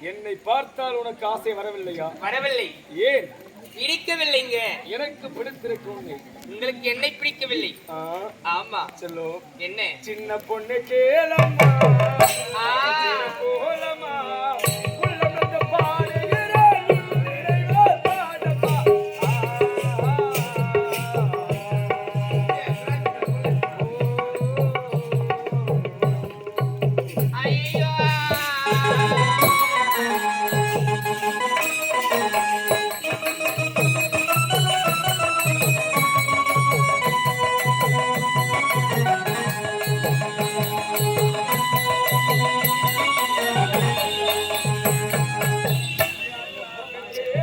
என்னை பார்த்தால் உனக்கு ஆசை வரவில்லையா? வரவில்லை. ஏன்? பிடிக்கவில்லைங்க. எனக்கு பிடித்திருக்கும் உங்களுக்கு என்னை பிடிக்கவில்லை. ஆமா. செல்லோ. என்ன? சின்ன பொண்ணு கேளம்மா. கோலமா ஐயோ.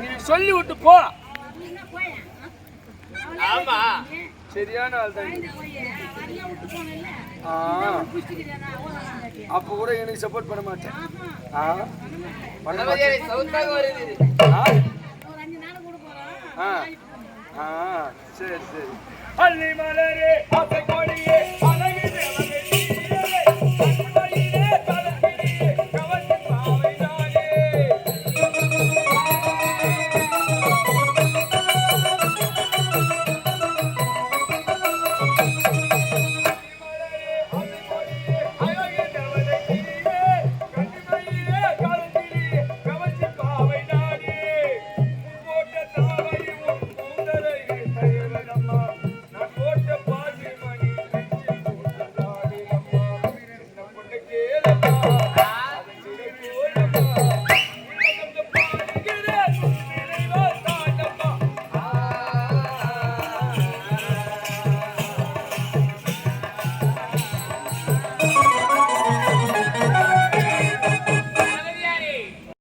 நீ சொல்லி விட்டு போ. ஆமா. சரியான அப்ப கூட எனக்கு சப்போர்ட் பண்ண மாட்டேன். ஆ. பண்ண மாட்டேன். சரி சரி. அள்ளி மலரே